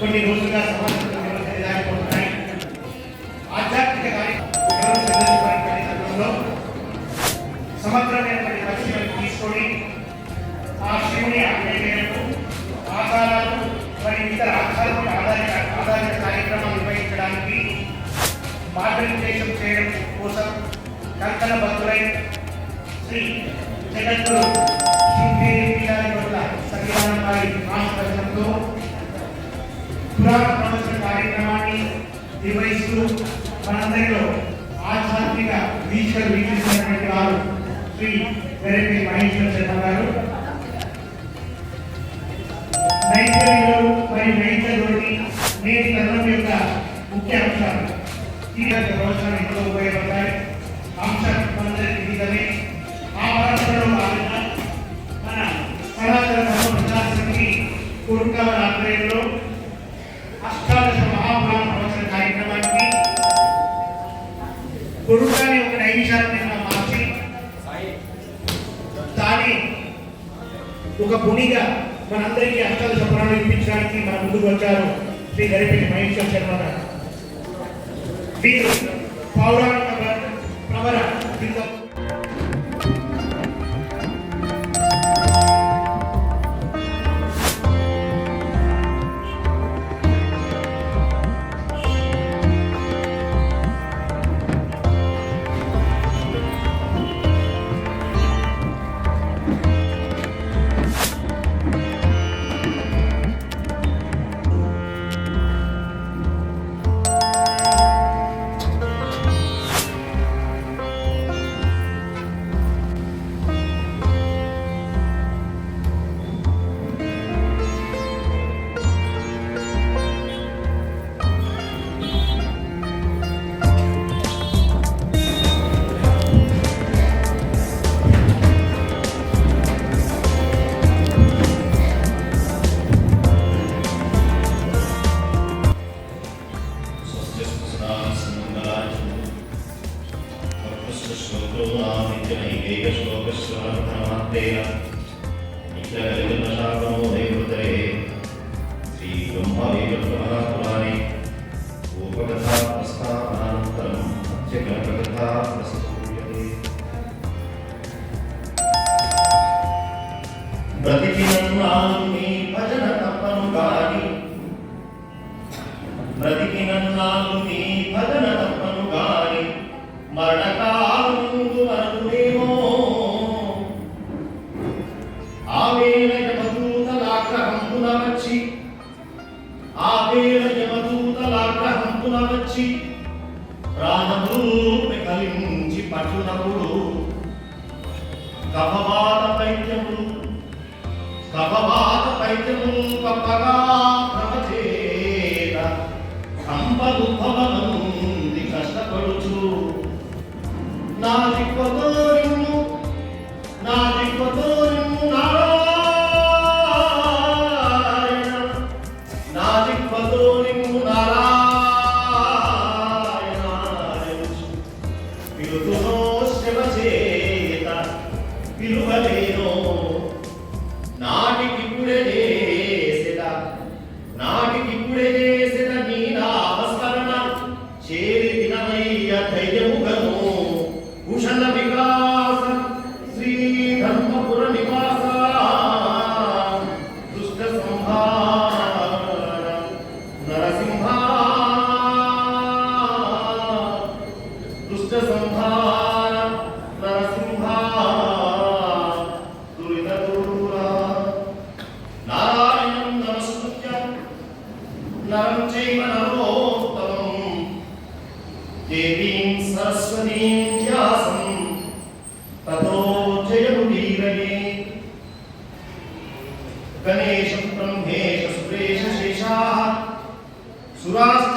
కొన్ని రోజులుగా సమస్యలు నిలబడిపోతున్నాయి ఆధ్యాత్మిక కార్యక్రమం సమగ్రమైనటువంటి పరిశీలన తీసుకొని ఆ శివుని ఆజ్ఞ ఆచారాలు మరియు ఇతర ఆచారాల ఆధారిత ఆధారిత కార్యక్రమాలు నిర్వహించడానికి మార్గనిర్దేశం చేయడం కోసం కంకణ భక్తులై శ్రీ జగద్గురు శృంగేరి సత్యనారాయణ ఆశీర్వచనంతో పురాణ ప్రవచన కార్యక్రమాన్ని నిర్వహిస్తూ మనందరిలో ఆధ్యాత్మిక వీక్షలు వీక్షిస్తున్నటువంటి వారు శ్రీ వెరపి మహేశ్వర శర్మ గారు. నైపుణ్యాలు మరియు నైపుణ్యాలని నేటి తరుణం యొక్క ముఖ్య అంశాలు. ఈ యొక్క ప్రవచనం ఎంతో ఉపయోగపడతాయి. మనందరికీ విధమే ఆ పరంపరలో భాగంగా మన సనాతన ధర్మ ఆధ్వర్యంలో ఒక పుణిగా మనందరికీ అష్టాలు పురాణం ఇప్పించడానికి మన ముందుకు వచ్చారు శ్రీ గరిపెట్టి మహేశ్వర శర్మ గారు. వీరు పౌరాణిక Tidak. ના ભાઈ યાર થઈ જવું ઘરનું ભૂષણના દીકરા గణేశం బ్రహ్మేశ సురేశ శేషాః సురాశ్చ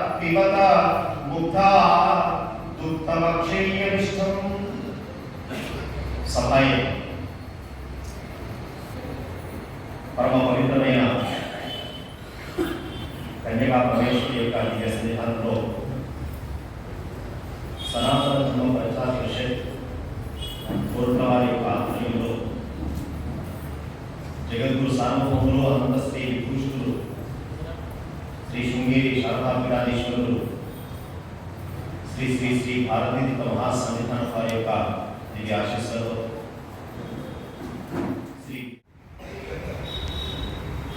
పిబత పిబత ముగ్ధా దుఃఖమక్షయ్యమిష్టం సహాయం పరమ పవిత్రమైన కన్యకా పరమేశ్వరి యొక్క దివ్య సన్నిధానంలో సనాతన ధర్మ ప్రచార పరిషత్ పూర్ణవారి యొక్క ఆధ్వర్యంలో జగద్గురు సార్వభౌములు అనంత శ్రీ విభూషులు శ్రీ శారదాపీఠాధీశ్వరులు శ్రీ శ్రీ శ్రీ భారతీయ మహాసన్నిధానం వారి యొక్క దివ్య ఆశీస్సులతో శ్రీ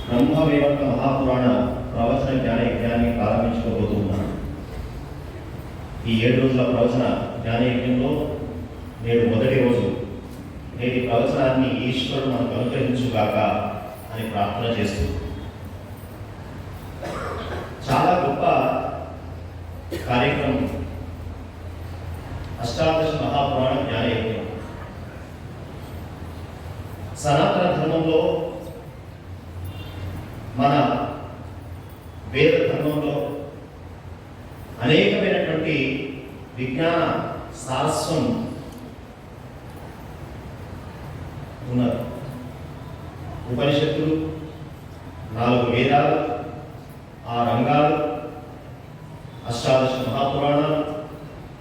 బ్రహ్మవేవర్త మహాపురాణ ప్రవచన జ్ఞాన యజ్ఞాన్ని ప్రారంభించుకోబోతూ ఉన్నాను ఈ ఏడు రోజుల ప్రవచన జ్ఞాన యజ్ఞంలో నేడు మొదటి రోజు. నేటి ప్రవచనాన్ని ఈశ్వరుడు మనకు అనుగ్రహించుగాక అని ప్రార్థన చేస్తూ చాలా గొప్ప కార్యక్రమం. అష్టాదశ మహాపురాణ జ్ఞాన సనాతన ధర్మంలో మన వేద ధర్మంలో అనేకమైనటువంటి విజ్ఞాన సారస్వం ఉన్నది. ఉపనిషత్తులు నాలుగు వేదాలు ఆ రంగాలు అష్టాదశ మహాపురాణాలు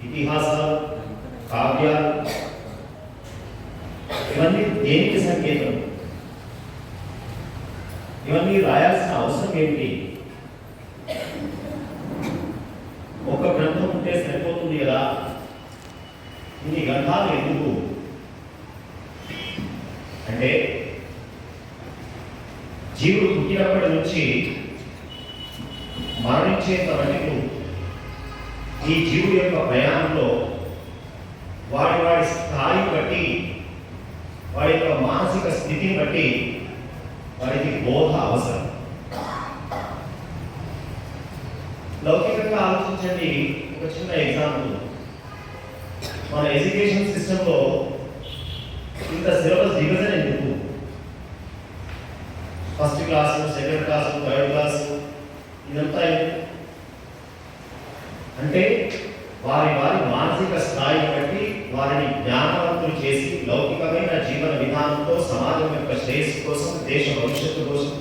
ఇతిహాసాలు కావ్యాలు. ఇవన్నీ దేనికి సంకేతం? ఇవన్నీ రాయాల్సిన అవసరం ఏమిటి? ఒక గ్రంథం ఉంటే సరిపోతుంది కదా? ఇన్ని గ్రంథాలు ఎందుకు? అంటే జీవుడు పుట్టినప్పటి నుంచి మరణించేంత వరకు ఈ జీవుడి యొక్క ప్రయాణంలో వాడి వాడి స్థాయి బట్టి వాడి యొక్క మానసిక స్థితిని బట్టి వాడికి బోధ అవసరం. లౌకికంగా ఆలోచించండి. ఒక చిన్న ఎగ్జాంపుల్ మన ఎడ్యుకేషన్ సిస్టంలో ఇంత సిలబస్ డివిజన్ ఎందుకు? First class second class third class ఇదంతా ఎందుకు? అంటే వారి వారి మానసిక స్థాయి బట్టి వారిని జ్ఞానవంతులు చేసి లౌకికమైన జీవన విధానంతో సమాజం యొక్క శ్రేయస్సు కోసం దేశ భవిష్యత్తు కోసం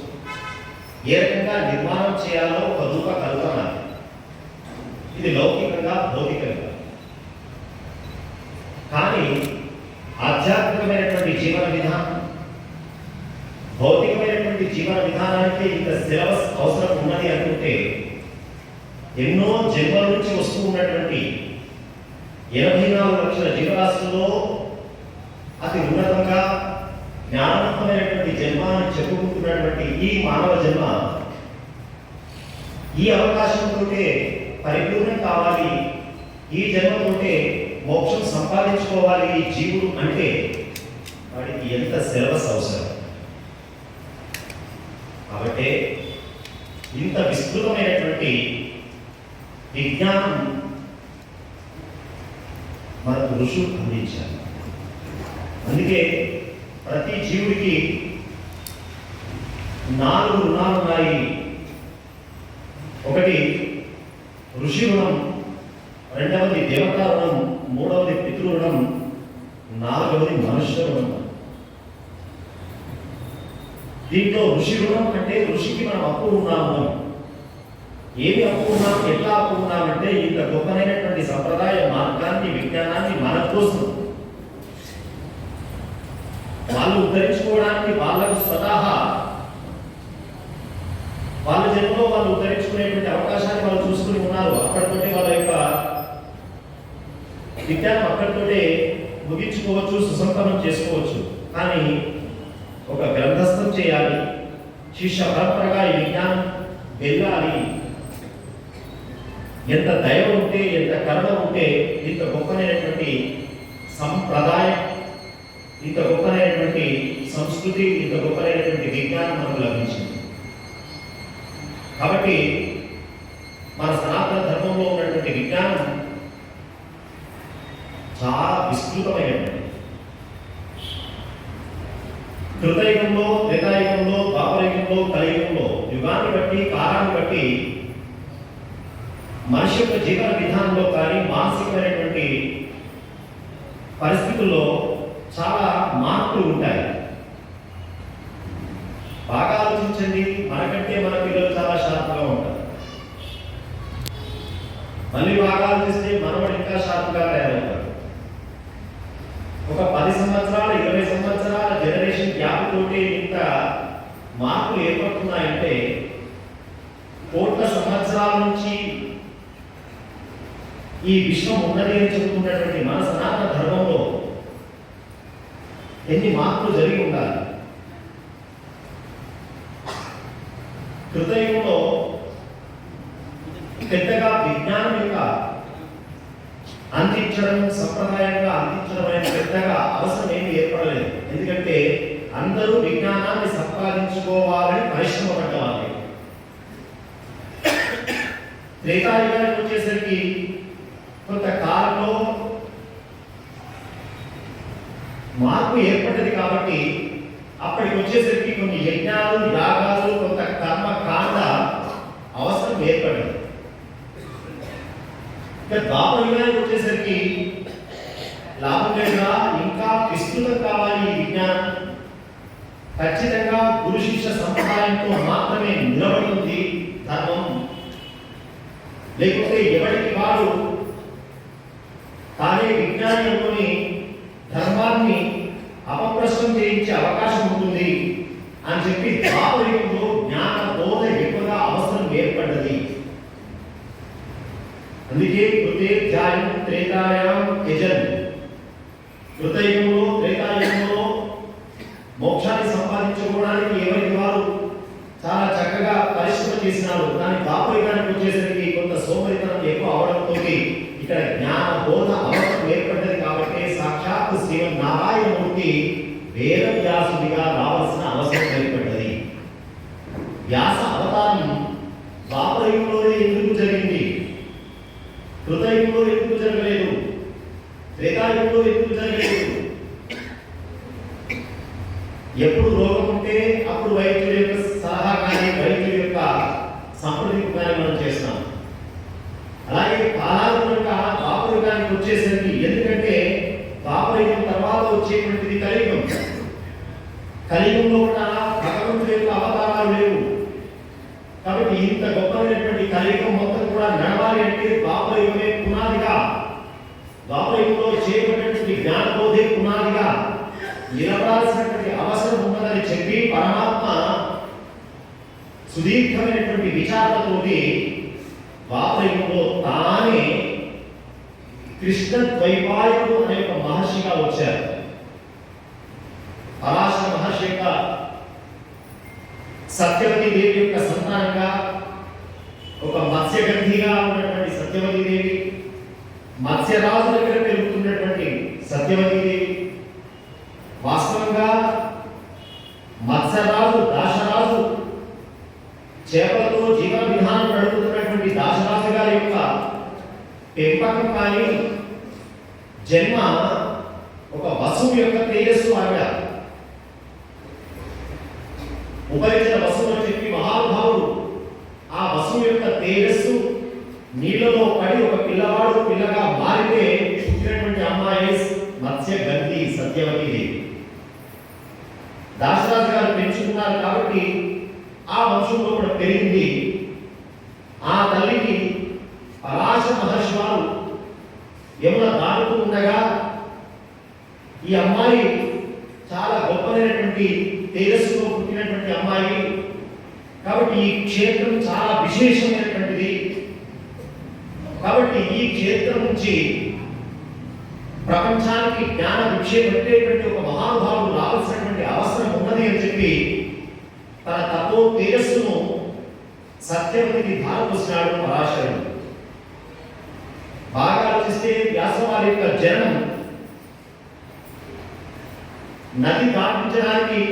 ఏ రకంగా నిర్మాణం చేయాలో ఒక రూప కల్పన ఇది లౌకికంగా భౌతికంగా. కానీ ఆధ్యాత్మికమైనటువంటి జీవన విధానం భౌతికమైనటువంటి జీవన విధానానికి ఇంత సిలబస్ అవసరం ఉన్నది అనుకుంటే ఎన్నో జన్మల నుంచి వస్తూ ఉన్నటువంటి ఎనభై నాలుగు లక్షల జీవరాశుల్లో అతి ఉన్నతంగా జ్ఞానవంతమైనటువంటి జన్మ అని చెప్పుకుంటున్నటువంటి ఈ మానవ జన్మ ఈ అవకాశంతోటే పరిపూర్ణం కావాలి. ఈ జన్మతోటే మోక్షం సంపాదించుకోవాలి ఈ జీవుడు అంటే వాడికి ఎంత సిలబస్ అవసరం. కాబట్టి ఇంత విస్తృతమైనటువంటి విజ్ఞానం మనకు ఋషులు అందించారు అందుకే ప్రతి జీవుడికి నాలుగు రుణాలు ఉన్నాయి. ఒకటి ఋషి రుణం రెండవది దేవతా రుణం మూడవది పితృ రుణం నాలుగవది మనుష్య రుణం. దీంట్లో ఋషి రుణం అంటే ఋషికి మనం అప్పు ఉన్నాము. అని ఏమి ఎట్లా అప్పు ఉన్నామంటే ఇంత గొప్పనైనటువంటి సంప్రదాయ మార్గాన్ని విజ్ఞానాన్ని మన కోసం. వాళ్ళు ఉద్ధరించుకోవడానికి వాళ్ళకు స్వతహా వాళ్ళ జన్మలో వాళ్ళు ఉద్ధరించుకునేటువంటి అవకాశాన్ని వాళ్ళు చూసుకుని ఉన్నారు. అక్కడితోటి వాళ్ళ యొక్క విజ్ఞానం అక్కడితోటే ముగించుకోవచ్చు సుసంపన్నం చేసుకోవచ్చు. కానీ ఒక గ్రంథస్థం చేయాలి శిష్య పరంపరగా ఈ విజ్ఞానం వెళ్ళాలి. ఎంత దయ ఉంటే ఎంత కరుణ ఉంటే ఇంత గొప్పనైనటువంటి సంప్రదాయం ఇంత గొప్పనైనటువంటి సంస్కృతి ఇంత గొప్పనైనటువంటి విజ్ఞానం మనకు లభించింది. కాబట్టి మన సనాతన ధర్మంలో ఉన్నటువంటి విజ్ఞానం చాలా విస్తృతమైనటువంటి కృతయుగంలో త్రేతాయుగంలో పాపయుగంలో కలియుగంలో యుగాన్ని బట్టి కాలాన్ని బట్టి మనిషి యొక్క జీవన విధానంలో కానీ మానసికమైనటువంటి పరిస్థితుల్లో చాలా మార్పులు ఉంటాయి. బాగా ఆలోచించండి మనకంటే మన పిల్లలు చాలా షార్ప్గా ఉంటారు. మళ్ళీ బాగా ఆలోచిస్తే మనవాడు ఇంకా షార్ప్గా తయారవుతారు ఒక పది సంవత్సరాల ఇరవై సంవత్సరాల జనరేషన్ గ్యాప్ తోటి ఇంత మార్పులు ఏర్పడుతున్నాయంటే కోట్ల సంవత్సరాల నుంచి ఈ విశ్వం ఉన్నది అని చెప్పుకున్నటువంటి మన సనాతన ధర్మంలో ఎన్ని మార్పులు జరిగి ఉండాలి? హృదయంలో పెద్దగా విజ్ఞానం యొక్క అందించడం సంప్రదాయంగా అందించడం అనేది పెద్దగా అవసరం ఏమి ఏర్పడలేదు. ఎందుకంటే అందరూ విజ్ఞానాన్ని సంపాదించుకోవాలని పరిశ్రమ పడ్డవాళ్ళు త్రేతాయుగానికి వచ్చేసరికి కొంత కాలంలో మార్పు ఏర్పడ్డది కాబట్టి అప్పటికి వచ్చేసరికి కొన్ని యజ్ఞాలు యాగాలు కొంత కర్మ కాండ అవసరం ఏర్పడింది. ఇక ద్వాపరయుగానికి వచ్చేసరికి లాభం లేదుగా ఇంకా విస్తృతం కావాలి ఈ విజ్ఞానం ఖచ్చితంగా గురు శిష్య సంప్రదాయంతో మాత్రమే నిలబడుతుంది ధర్మం. లేకపోతే ఎవరికి వాడు తానే విజ్ఞాని అనుకుని ధర్మాన్ని అపప్రశ్నం చేయించే అవకాశం ఉంటుంది అని చెప్పి ద్వాపరయుగంలో జ్ఞాన బోధ ఎక్కువగా అవసరం ఏర్పడ్డది. అందుకే కృతే ధ్యాయం త్రేతాయాం యజన్. కృతయుగంలో త్రేతాయుగంలో మోక్షాన్ని సంపాదించుకోవడానికి ఎవరికి వారు చాలా చక్కగా పరిశ్రమ చేసినారు. కానీ ద్వాపరయుగానికి వచ్చేసరికి కొంత సోమరితనం ఎక్కువ అవడంతో ఇక్కడ జ్ఞాన బోధ అవసరం ఏర్పడ్డది కాబట్టి సాక్షాత్ శ్రీమన్నారాయణమూర్తి వేదవ్యాసుడిగా రావాల్సిన అవసరం ఏర్పడ్డది వ్యాస అవతారం ద్వాపరయుగంలోనే ఎందుకు జరిగింది కృతయుగంలో ఎందుకు జరగలేదు త్రేతాయుగంలో ఎందుకు జరగలేదు ఎప్పుడు రోగం ఉంటే అప్పుడు వైద్యుల యొక్క సలహా కానీ వైద్యుల యొక్క సంప్రదింపు కానీ మనం చేస్తాం అలాగే కాలాత్మక ద్వాపరయుగానికి వచ్చేసరికి ఎందుకంటే ద్వాపరయుగం తర్వాత వచ్చేటువంటిది కలియుగం. కలియుగంలో కూడా భగవంతుడి యొక్క అవతారాలు లేవు. కాబట్టి ఇంత గొప్పదైనటువంటి కలియుగం మొత్తం కూడా నడవాలి అంటే ద్వాపరయుగమే పునాదిగా. ద్వాపరయుగంలో చేయబడినటువంటి జ్ఞానబోధే పునాదిగా. నిలబడాల్సినటువంటి అవసరం ఉన్నదని చెప్పి పరమాత్మ సుదీర్ఘమైనటువంటి విచారణతోటి ద్వాపరయుగంలో తానే కృష్ణ ద్వైపాయుడు అనే ఒక మహర్షిగా వచ్చారు. పరాశర మహర్షి యొక్క సత్యవతి దేవి యొక్క సంతానంగా ఒక మత్స్యగంధిగా ఉన్నటువంటి సత్యవతి దేవి మత్స్యరాజు దగ్గర పెరుగుతున్నటువంటి సత్యవతి దేవి వాస్తవంగా మత్స్యరాజు దాశరాజు చేపలతో జీవన విధానం నడుపుతున్నటువంటి దాశరాజు గారి యొక్క పెంపకం కానీ జన్మ ఒక వసువు యొక్క తేజస్సు ఆవిడ ఉపరిచన వసువు అని చెప్పి మహానుభావుడు ఆ వసువు యొక్క తేజస్సు నీళ్ళలో పడి ఒక పిల్లవాడు పిల్లగా మారితే పుట్టినటువంటి అమ్మాయి మత్స్య గంధి సత్యవతి దేవి. దాసరాజు గారు పెంచుకున్నారు కాబట్టి ఆ వంశంలో కూడా పెరిగింది. ఆ తల్లికి పరాశ మహర్షి వారు యమున దాటుతూ ఉండగా ఈ అమ్మాయి చాలా గొప్పదైనటువంటి తేజస్సులో పుట్టినటువంటి అమ్మాయి. కాబట్టి ఈ క్షేత్రం చాలా విశేషమైనటువంటిది. కాబట్టి ఈ క్షేత్రం నుంచి ప్రపంచానికి జ్ఞాన విక్షేపం పెట్టేటువంటి ఒక మహానుభావుడు రావాల్సినటువంటి అవసరం ఉన్నది అని చెప్పి తన తపో తేజస్సును సత్యవతికి ధారపోసినాడు పరాశరుడు. బాగా ఆలోచిస్తే వ్యాసవారి యొక్క జనం నది దాటించడానికి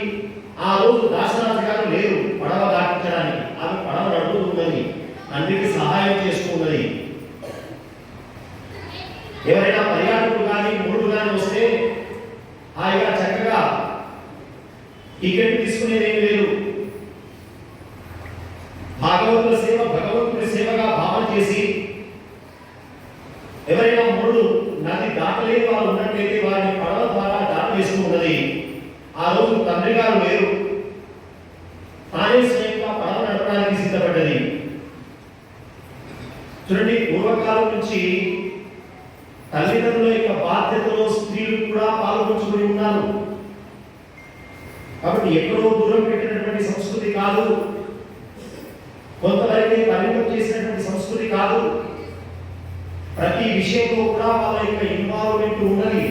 ఆ రోజు దాసరాజు గారు లేరు పడవ దాటించడానికి. ఆమె పడవ నడుపుతున్నది తండ్రికి సహాయం చేస్తున్నది ఎవరైనా పర్యాటకులు కానీ మూడు కానీ వస్తే హాయిగా చక్కగా టికెట్ తీసుకునేది ఏం లేదు భాగవతుల సేవ భగవంతుడి సేవగా భావన చేసి ఎవరైనా మూడు నది దాటలేని వారు ఉన్నట్లయితే వారిని పడవ ద్వారా దాటవేస్తూ ఉన్నది ఆ రోజు తండ్రి గారు లేరు. తానే స్వయంగా పడవ నడపడానికి సిద్ధపడ్డది. చూడండి పూర్వకాలం నుంచి తల్లిదండ్రుల యొక్క బాధ్యతలో స్త్రీలు కూడా పాల్గొంచుకుని ఉన్నారు. కాబట్టి ఎక్కడో దూరం పెట్టినటువంటి సంస్కృతి కాదు. కొంతవరకు పరిమితం చేసినటువంటి సంస్కృతి కాదు. ప్రతి విషయంలో కూడా వాళ్ళ యొక్క ఇన్వాల్వ్మెంట్ ఉన్నది.